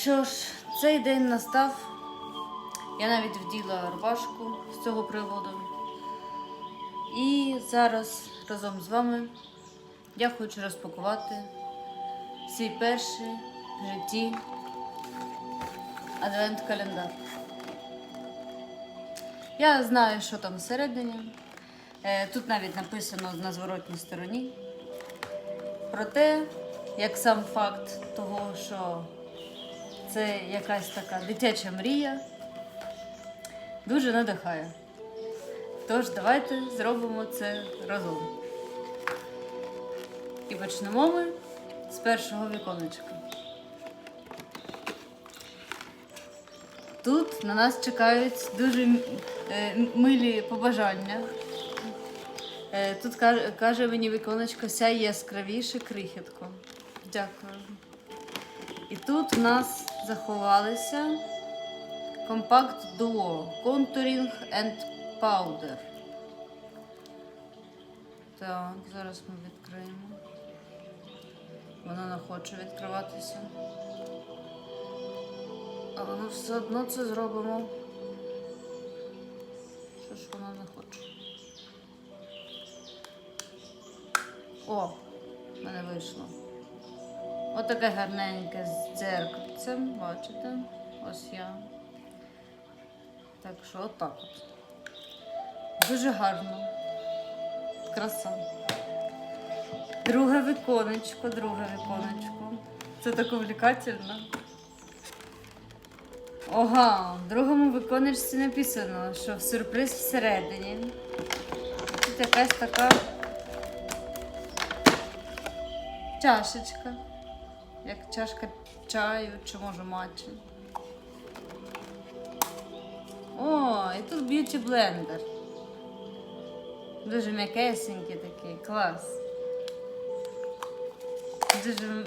Що ж, цей день настав. Я навіть вділа рубашку з цього приводу. І зараз разом з вами я хочу розпакувати свій перший в житті адвент-календар. Я знаю, що там всередині. Е, Тут навіть написано на зворотній стороні про те, як сам факт того, що це якась така дитяча мрія, дуже надихає. Тож давайте зробимо це разом. І почнемо ми з першого віконечка. Тут на нас чекають дуже е, милі побажання. Е, Тут каже мені віконечко сяй яскравіше крихітко. Дякую. І тут в нас заховалися компакт дуо Contouring and Powder. Так, зараз ми відкриємо. Воно не хоче відкриватися. Але ми все одно це зробимо. Що ж воно не хоче? О, в мене вийшло. Отаке гарненьке з дзеркальцем, бачите? Ось я. Так що отак от. Дуже гарно. Краса. Друге віконечко, друге віконечко. Це так увлекательно. Ага, в другому віконечці написано, що сюрприз всередині. Тут якась така чашечка. Як чашка чаю чи може матчі. О, і тут б'юті блендер. Дуже м'якесенький такий, клас. Дуже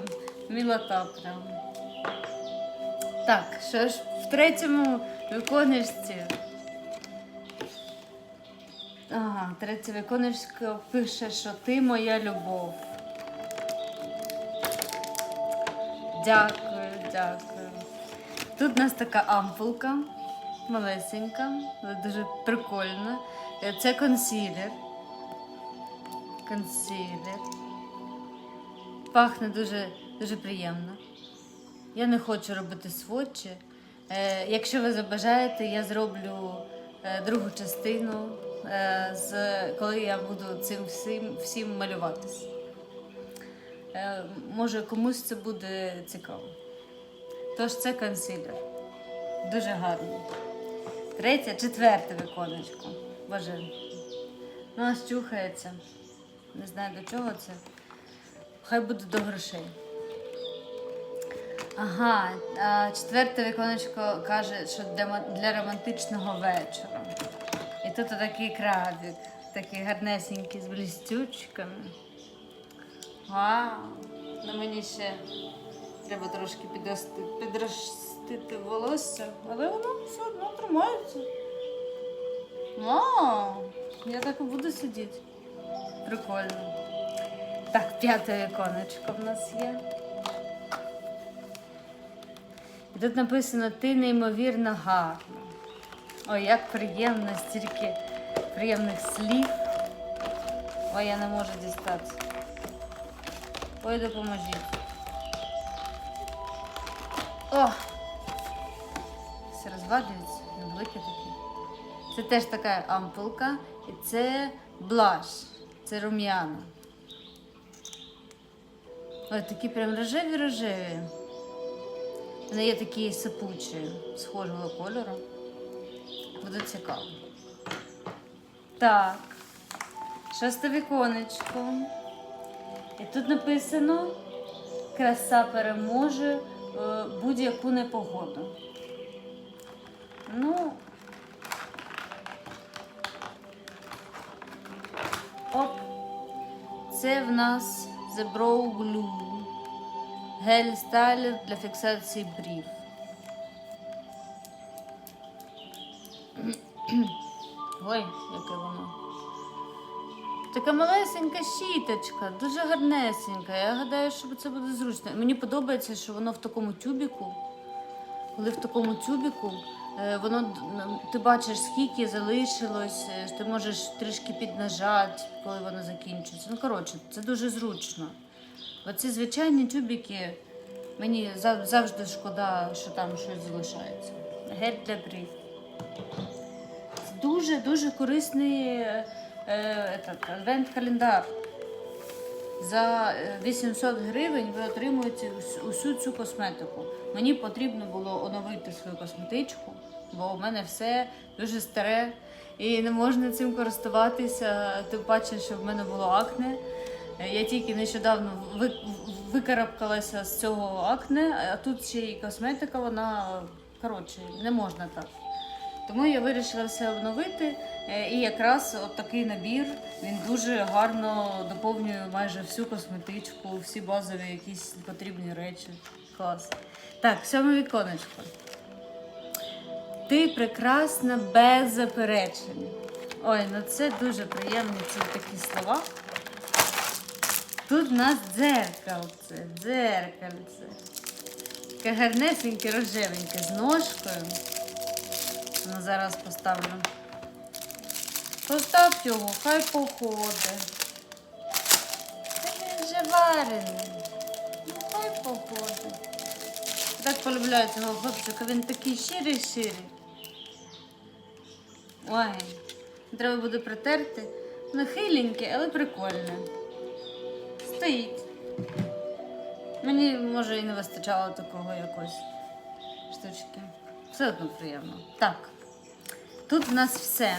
мілота прям. Так, що ж в третьому віконечці. Ага, третє віконечко пише, що ти моя любов. Дякую, дякую. Тут у нас така ампулка, малесенька, але дуже прикольна. Е, Це консілер. Консілер. Пахне дуже, дуже приємно. Я не хочу робити сводчі. Е, якщо ви забажаєте, я зроблю е, другу частину, е, з, коли я буду цим всім, всім малюватись. Е, може, комусь це буде цікаво. Тож це консилер. Дуже гарний. Третє, четверте віконечко. Боже. Ну, аж чухається. Не знаю до чого це. Хай буде до грошей. Ага, четверте віконечко каже, що для, для романтичного вечора. І тут такий крабик, такий гарнесенький з блістючками. Вау! На мені ще треба трошки підрости, підростити волосся, але воно все одно тримається. Вау! Я так і буду сидіти. Прикольно. Так, п'яте віконечко в нас є. І тут написано ти неймовірно гарна. Ой, як приємно, стільки приємних слів. Ой, я не можу дістати. Ой, допоможіть. О! Все розвалюється, він великий такий. Це теж така ампулка. І це блаш. Це рум'яна. Ой, такі прям рожеві-рожеві. Вони є такі сипучі, схожого кольору. Буде цікаво. Так. Шосте віконечко. І тут написано краса переможе е, будь-яку непогоду. Ну. Оп. Це в нас The Brow Glue. Гель стайлер для фіксації брів. Ой, яке воно. Така малесенька щіточка, дуже гарнесенька. Я гадаю, що це буде зручно. Мені подобається, що воно в такому тюбіку. коли в такому тюбіку, е, воно ти бачиш, скільки залишилось, е, ти можеш трішки піднажати, коли воно закінчується. Ну, коротше, це дуже зручно. Оці звичайні тюбіки, мені завжди шкода, що там щось залишається. Гель для брів. Дуже дуже корисний е, этот, адвент-календар. За е, 800 гривень ви отримуєте усю цю косметику. Мені потрібно було оновити свою косметичку, бо у мене все дуже старе і не можна цим користуватися. Тим паче, що в мене було акне. Е, Я тільки нещодавно викарабкалася з цього акне, а тут ще й косметика, вона коротше, не можна так. Тому я вирішила все обновити. е, І якраз от такий набір він дуже гарно доповнює майже всю косметичку, всі базові якісь потрібні речі. Клас. Так, сьоме віконечко. Ти прекрасна без заперечень. Ой, ну це дуже приємні ці такі слова. Тут в нас дзеркальце, дзеркальце. Таке гарнесеньке, рожевеньке з ножкою. Ну, зараз поставлю. Постав його, хай походить. Він вже варений. Ну, хай походить. Так полюбляю цього хлопчика, він такий щирий щирий. Ой, треба буде притерти. Ну, хиленьке, але прикольне. Стоїть. Мені, може, і не вистачало такого якось штучки. Все одно приємно. Так. Тут в нас все.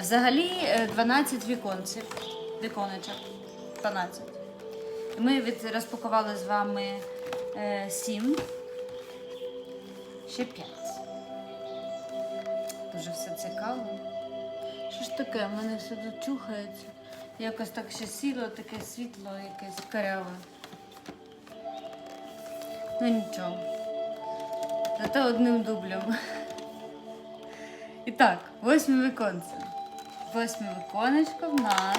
Взагалі е, 12 віконців. Віконечок. 12. І Ми від, розпакували з вами е, 7. Ще 5. Дуже все цікаво. Що ж таке? У мене все тут чухається. Якось так ще сіло, таке світло, якесь каряве. Ну нічого. Зато одним дублем. І так, восьме віконце. Восьме віконечко в нас.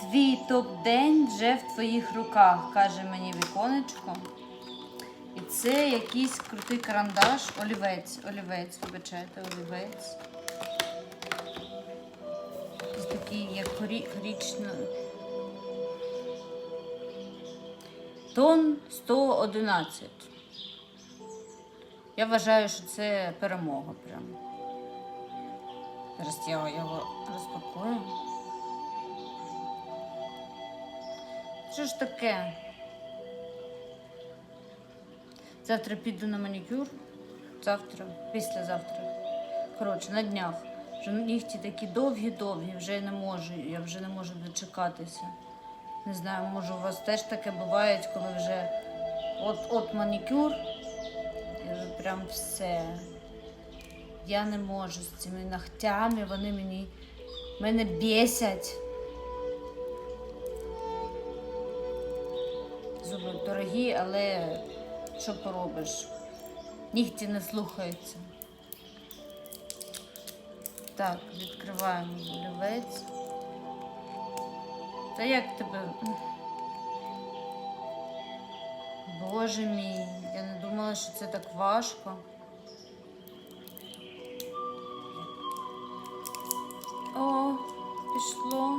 Твій топ-день вже в твоїх руках, каже мені віконечко. І це якийсь крутий карандаш, олівець, олівець, вибачайте, олівець. Ось такий, як горічно. Тон 111. Я вважаю, що це перемога прямо. Зараз я його розпакую. Що ж таке? Завтра піду на манікюр. Завтра, післязавтра. Коротше, на днях. Вже нігті такі довгі-довгі, вже не можу, я вже не можу дочекатися. Не знаю, може у вас теж таке буває, коли вже от-от манікюр, прям все. Я не можу з цими ногтями, вони мені мене бісять. Зуби дорогі, але що поробиш? Нігті не слухаються. Так, відкриваємо олівець. Та як тебе? Боже мій, думала, що це так важко. О, пішло,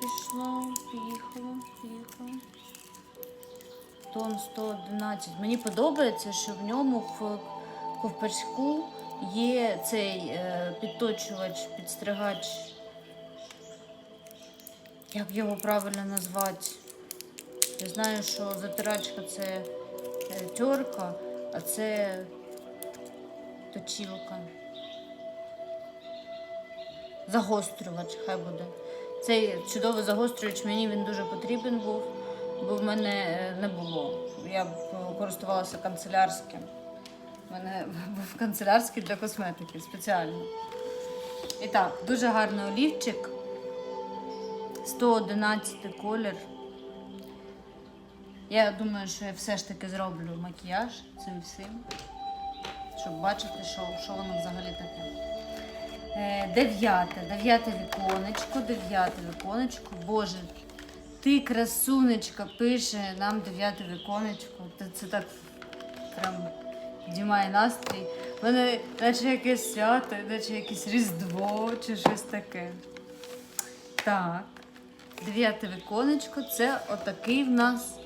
пішло, поїхало, поїхало. Тон 111. Мені подобається, що в ньому в ковпачку є цей е, підточувач, підстригач. Як його правильно назвати? Я знаю, що затирачка це терка, а це точілка. Загострювач, хай буде. Цей чудовий загострювач мені він дуже потрібен був, бо в мене е, не було. Я е, користувалася канцелярським. У мене був канцелярський для косметики спеціально. І так, дуже гарний олівчик. 111 колір. Я думаю, що я все ж таки зроблю макіяж цим всім, щоб бачити, що, що воно взагалі таке. Е, Дев'яте, дев'яте віконечко, дев'яте віконечко. Боже, Ти, красунечка, пише нам дев'яте віконечко. Це так прям підіймає настрій. У мене наче якесь свято, наче якесь Різдво чи щось таке. Так. Дев'яте віконечко це отакий в нас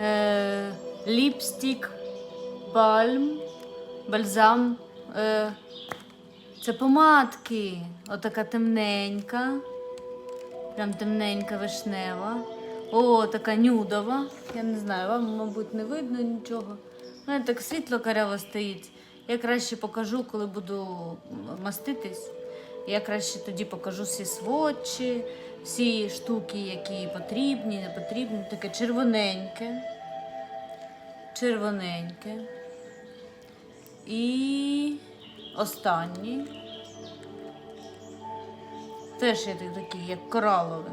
е, ліпстик бальм, бальзам. Е, це помадки. Отака темненька. Прям темненька вишнева. О, така нюдова. Я не знаю, вам, мабуть, не видно нічого. У мене так світло каряво стоїть. Я краще покажу, коли буду маститись. Я краще тоді покажу всі сводчі, всі штуки, які потрібні, не потрібні. Таке червоненьке. Червоненьке. І останній. Теж є такий, як кораловий.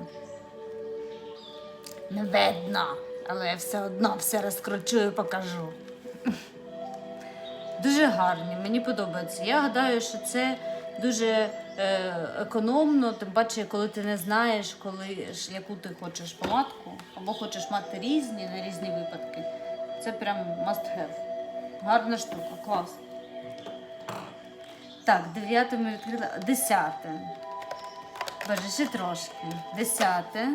Не видно, але я все одно все розкручу і покажу. Дуже гарні, мені подобається. Я гадаю, що це дуже е, економно, тим паче, коли ти не знаєш, коли яку ти хочеш помадку, або хочеш мати різні на різні випадки. Це прям must have. Гарна штука, клас. Так, дев'яте ми відкрили. Десяте. Боже, ще трошки. Десяте.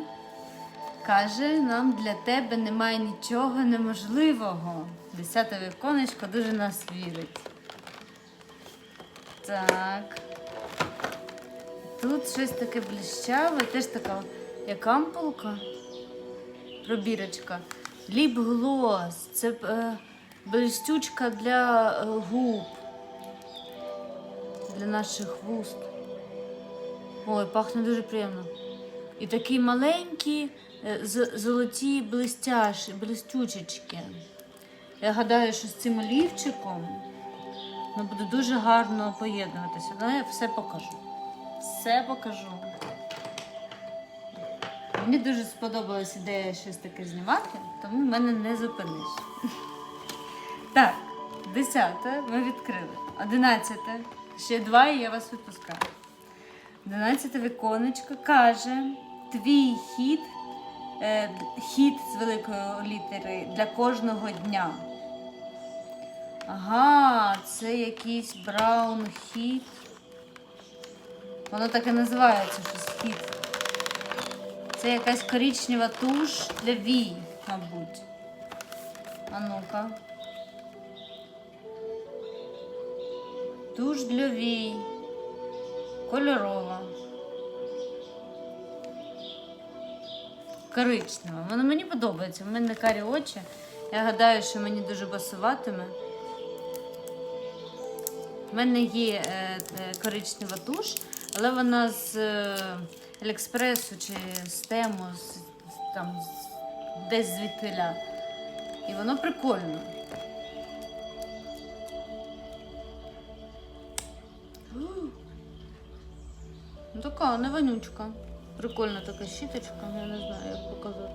Каже, нам для тебе немає нічого неможливого. Десяте віконечко дуже нас вірить. Так. Тут щось таке блищаве, теж така як ампулка. Пробірочка. Ліп глос. Це е, блистючка для е, губ. Для наших вуст. Ой, пахне дуже приємно. І такі маленькі е, золоті блистяш, блистючечки. Я гадаю, що з цим олівчиком ну, буде дуже гарно поєднуватися. Ну, я все покажу. Все покажу. Мені дуже сподобалась ідея щось таке знімати, тому мене не зупиниш. Так, десяте ми відкрили. Одинадцяте. Ще два і я вас відпускаю. Одинадцяте віконечко каже: твій хід, е, хід з великої літери для кожного дня. Ага, це якийсь браун хід. Воно так і називається щось хід. Це якась коричнева туш для вій, мабуть. А ну-ка. Туш для вій. Кольорова. Коричнева. Воно мені подобається. У мене карі очі. Я гадаю, що мені дуже пасуватиме. У мене є е, е, коричнева туш, але вона з е, Аліекспресу чи з тему, з, з- там, з- десь звідтиля. І воно прикольно. Ну, така не вонючка. Прикольна така щіточка, я не знаю, як показати.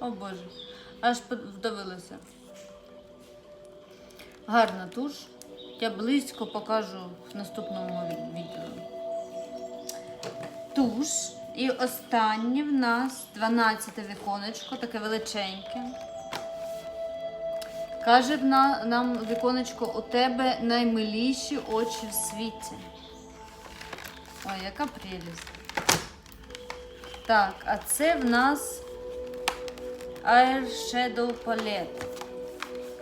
О Боже, аж вдавилася. Гарна туш. Я близько покажу в наступному відео. Туш. І останнє в нас 12 віконечко, таке величеньке. Каже нам віконечко, у тебе наймиліші очі в світі. Ой, яка прелість. Так, а це в нас Air Shadow Palette.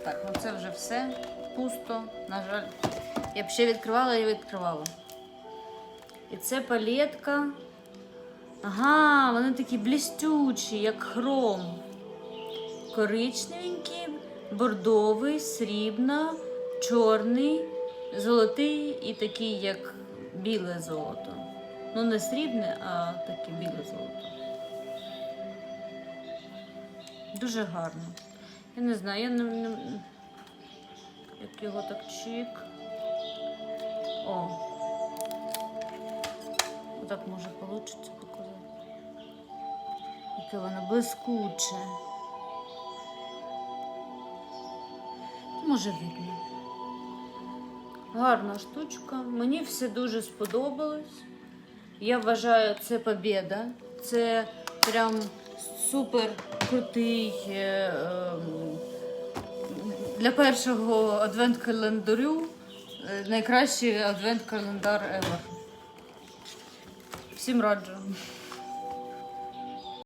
Так, ну це вже все. Пусто, на жаль. Я б ще відкривала і відкривала. І це палетка. Ага, вони такі блістючі, як хром. Коричневенький, бордовий, срібна, чорний, золотий і такий, як біле золото. Ну, не срібне, а таке біле золото. Дуже гарно. Я не знаю, я не... як його чик. О. Отак може вийде показати. Яке воно блискуче. Може видно. Гарна штучка. Мені все дуже сподобалось. Я вважаю, це побіда. Це прям супер крутий. е, ем, для першого адвент-календарю е, найкращий адвент-календар ever. Всім раджу.